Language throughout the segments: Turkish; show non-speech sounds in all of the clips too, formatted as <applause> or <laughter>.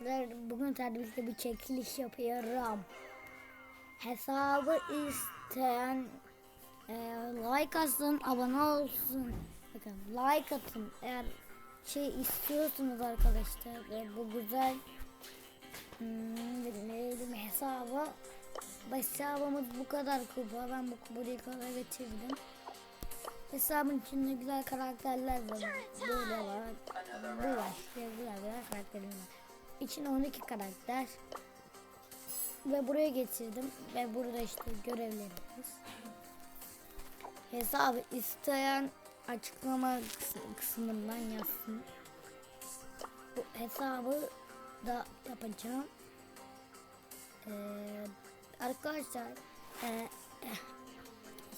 arkadaşlar bugün terbiyesiyle bir çekiliş yapıyorum. Hesabı isteyen e, like atsın, abone olsun. Bakın like atın eğer şey istiyorsunuz arkadaşlar ve bu güzel hmm, hesabı hesabımız bu kadar kupa ben bu kupayı olarak getirdim. Hesabın içinde güzel karakterler var. Böyle var. Bu var. Güzel güzel karakterim var. İçinde 12 karakter. Ve buraya getirdim. Ve burada işte görevlerimiz. Hesabı isteyen açıklama kıs- kısmından yazsın. Bu hesabı da yapacağım. Ee, arkadaşlar e,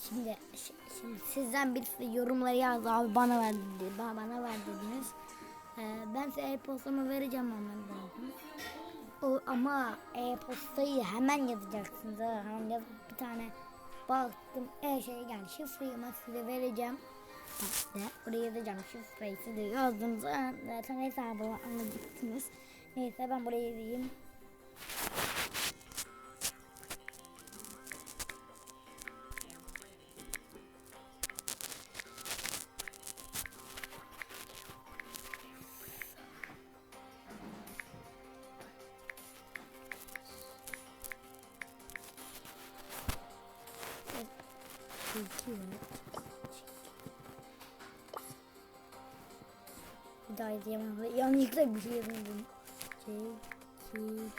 Şimdi şi- şimdi sizden birisi yorumları yazdı abi bana ver. Bana, bana ver dediniz. Ee, ben size e-postamı vereceğim zaten. O, ama e-postayı hemen yazacaksınız. Hemen yazıp bir tane baktım. E şey yani şifreyi ben size vereceğim. İşte buraya yazacağım şifreyi size yazdım. Zaten hesabı anlayacaksınız. Neyse ben buraya yazayım. Daha izleyemem. Yanlışlıkla bir şey yazmadım. Çekiliş.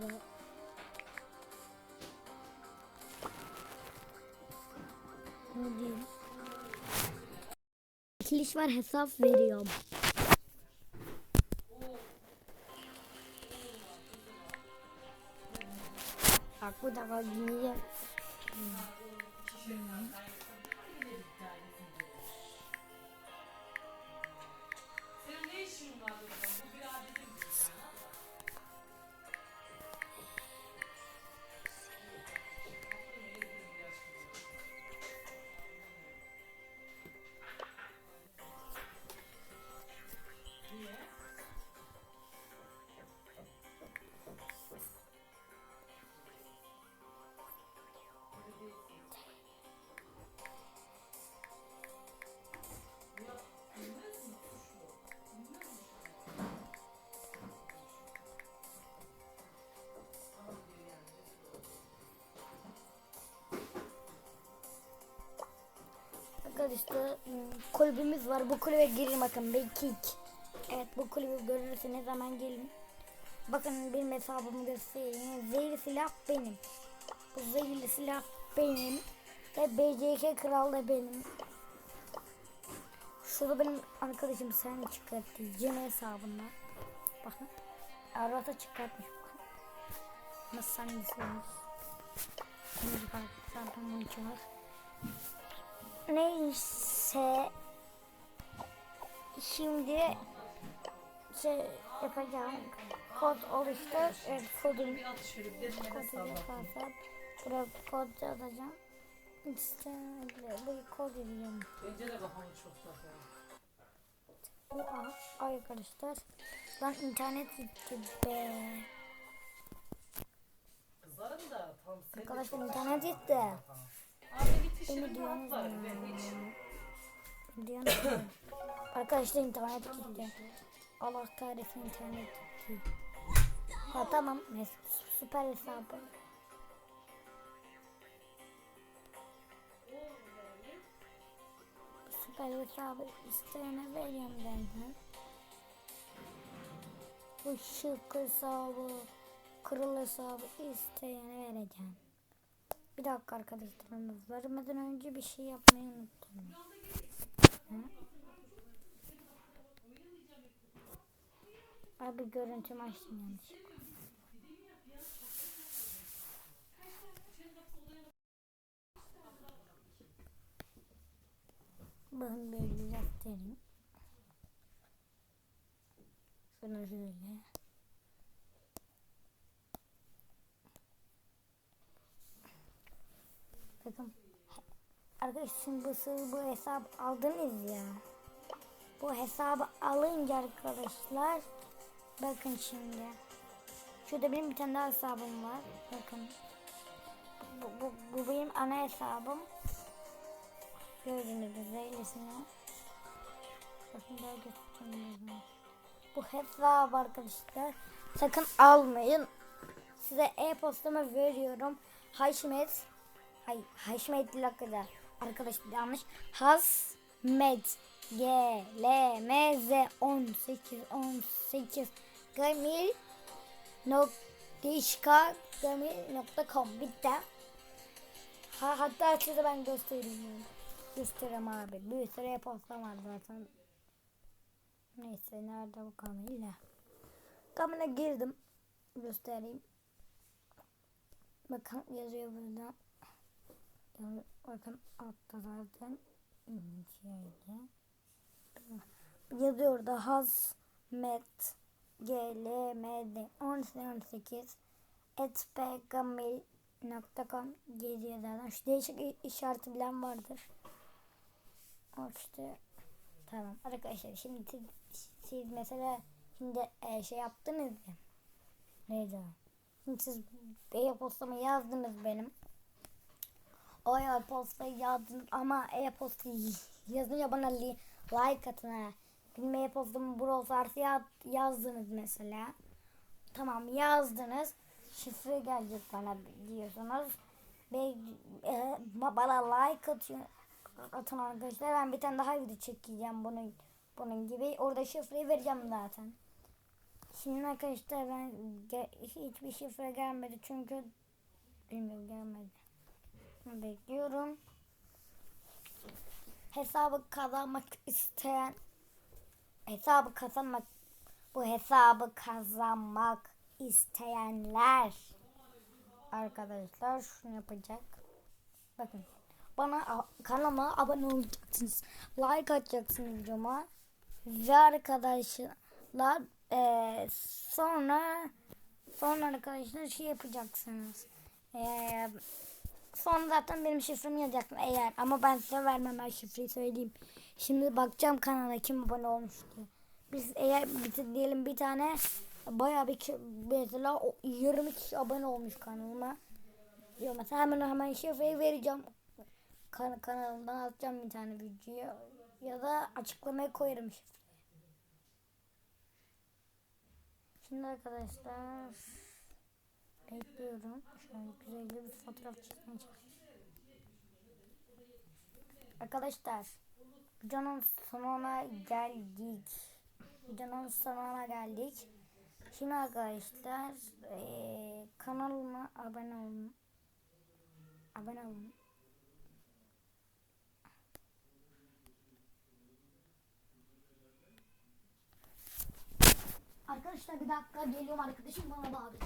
Va- Ne diyeyim? Çekiliş var hesap veriyorum. Bak bu da var dinleyeceğim. Arkadaşlar ım, kulübümüz var. Bu kulübe girin bakın. Bekik. Evet bu kulübü görürseniz hemen gelin. Bakın benim hesabımı göstereyim. Zehirli silah benim. Bu zehirli silah benim. Ve BCK kral da benim. Şurada benim arkadaşım sen çıkarttı. Cem hesabından. Bakın. Arata çıkartmış. Bakın. Nasıl sen? Şimdi bak zaten bunun için var. Neyse. Şimdi şey yapacağım. Kod oluştur. Evet kodum. Kodu yaparsam. Buraya kod yazacağım. İşte bu kod yazacağım. Bence de kafamı çok takıyor. Bu A. Ay arkadaşlar. Lan internet gitti be. Kızarım da tam Arkadaşlar internet gitti. Diyorsunuz rahat var. Ben hiç. <coughs> Arkadaşlar internet gitti. Allah kahretsin internet gitti. Ha tamam. Süper hesabı. Süper hesabı isteyene veriyorum zaten. Bu şık hesabı, kırıl hesabı isteyene vereceğim. Bir dakika arkadaşlarımız vermeden önce bir şey yapmayı unuttum. Hı? Abi görüntümü açtım yanlışlıkla. Bakın böyle göstereyim. Şunu şöyle. Arkadaşlar bu, bu hesap aldınız ya. Bu hesabı alınca arkadaşlar bakın şimdi. Şurada benim bir tane daha hesabım var. Bakın. Bu, bu, bu benim ana hesabım. Gördüğünüz üzere öylesine. Bakın daha göstereyim. Bu hesabı arkadaşlar. Sakın almayın. Size e-postamı veriyorum. Haşmet. Hay, Haşmet lakada. Arkadaşlar yanlış. Hasmet. G L M Z 18 18 Gamil nokta gamil nokta com bitti. Ha, hatta size ben göstereyim. Göstereyim abi. Bir sürü e-posta var zaten. Neyse nerede bu Gamil'le? Gamil'e girdim. Göstereyim. Bakın yazıyor burada. Yani bakın altta zaten şöyle. Yazıyor da Hazmet GLMD 18 etpgamil.com geliyor zaten. Şu değişik işareti bilen vardır. O işte tamam arkadaşlar şimdi siz, siz mesela şimdi e, şey yaptınız ya. Neydi? Şimdi siz e-postamı yazdınız benim. O e-postayı yazdınız ama e-postayı yazınca bana li, like atın ha. Benim e-postamı Brawl Stars ya- yazdınız mesela. Tamam yazdınız. Şifre gelecek bana diyorsunuz. Ve e, bana like atıyor, atın arkadaşlar. Ben bir tane daha video çekeceğim bunun bunun gibi. Orada şifreyi vereceğim zaten. Şimdi arkadaşlar ben hiçbir şifre gelmedi çünkü bilmiyorum gelmedi. Bekliyorum. Hesabı kazanmak isteyen hesabı kazanmak bu hesabı kazanmak isteyenler arkadaşlar şunu yapacak. Bakın bana kanalıma abone olacaksınız. Like atacaksınız videoma. Ve arkadaşlar eee, sonra sonra arkadaşlar şey yapacaksınız. Eee Sonra zaten benim şifremi yazacaksın eğer ama ben size vermem ben şifreyi söyleyeyim. Şimdi bakacağım kanala kim abone olmuş diye. Biz eğer diyelim bir tane bayağı bir mesela o 20 kişi abone olmuş kanalıma. Diyor mesela hemen hemen şifreyi vereceğim. Kan kanalımdan atacağım bir tane video ya da açıklamaya koyarım şifreyi. Şimdi arkadaşlar Bekliyorum. Şöyle güzel bir fotoğraf çekmeye. Arkadaşlar videonun sonuna geldik. Videonun sonuna geldik. Şimdi arkadaşlar eee, kanalıma abone olun. Abone olun. Arkadaşlar bir dakika geliyorum arkadaşım bana bağırıyor.